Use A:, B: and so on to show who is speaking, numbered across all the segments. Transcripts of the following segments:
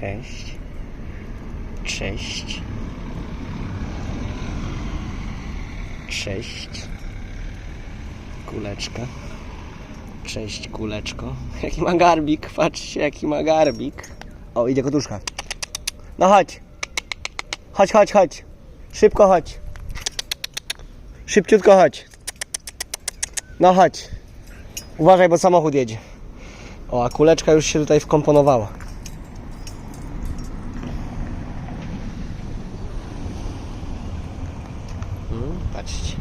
A: Cześć. Cześć. Cześć. Kuleczka. Cześć, kuleczko. Jaki ma garbik, patrzcie, jaki ma garbik. O, idzie kotuszka. No chodź. Chodź, chodź, chodź. Szybko chodź. Szybciutko chodź. No chodź. Uważaj, bo samochód jedzie. O, a kuleczka już się tutaj wkomponowała. Mm, patrzcie.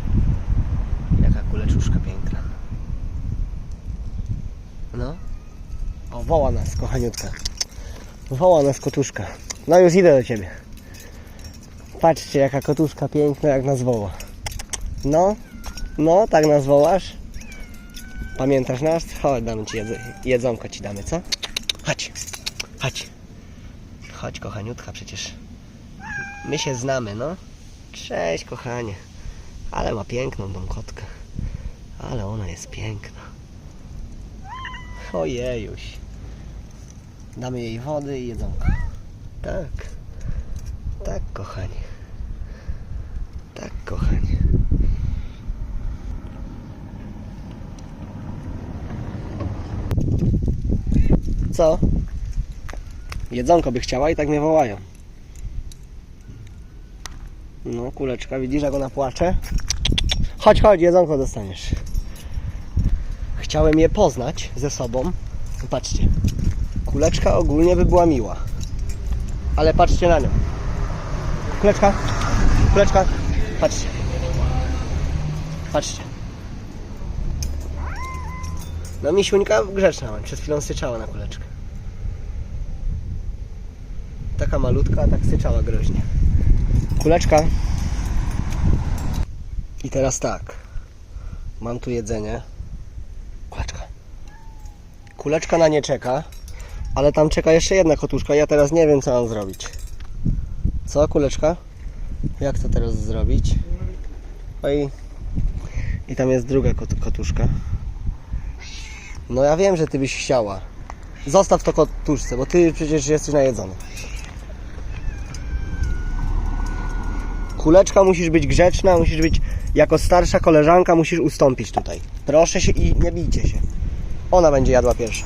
A: Jaka kuleczuszka piękna. No. O, woła nas, kochaniutka. Woła nas kotuszka. No już idę do ciebie. Patrzcie, jaka kotuszka piękna, jak nas woła. No, no, tak nas wołasz. Pamiętasz nas? Chodź, damy ci jedz- jedzonko ci damy, co? Chodź, chodź. Chodź, kochaniutka, przecież my się znamy, no. Cześć, kochanie. Ale ma piękną tą kotkę. Ale ona jest piękna. Ojejuś. Damy jej wody i jedzonko. Tak. Tak, kochanie. Tak, kochanie. Co? Jedzonko by chciała i tak mnie wołają. No, kuleczka, widzisz jak ona płacze? Chodź, chodź, jedzonko dostaniesz. Chciałem je poznać ze sobą. Patrzcie. Kuleczka ogólnie by była miła. Ale patrzcie na nią. Kuleczka, kuleczka, patrzcie. Patrzcie. No misiuńka grzeczna, przed chwilą syczała na kuleczkę. Taka malutka, tak syczała groźnie. Kuleczka. I teraz tak. Mam tu jedzenie. Kuleczka. Kuleczka na nie czeka, ale tam czeka jeszcze jedna kotuszka. Ja teraz nie wiem, co mam zrobić. Co, kuleczka? Jak to teraz zrobić? No i, i tam jest druga kot, kotuszka. No ja wiem, że ty byś chciała. Zostaw to kotuszce, bo ty przecież jesteś najedzony. Kuleczka musisz być grzeczna, musisz być jako starsza koleżanka, musisz ustąpić tutaj. Proszę się i nie bijcie się. Ona będzie jadła pierwsza.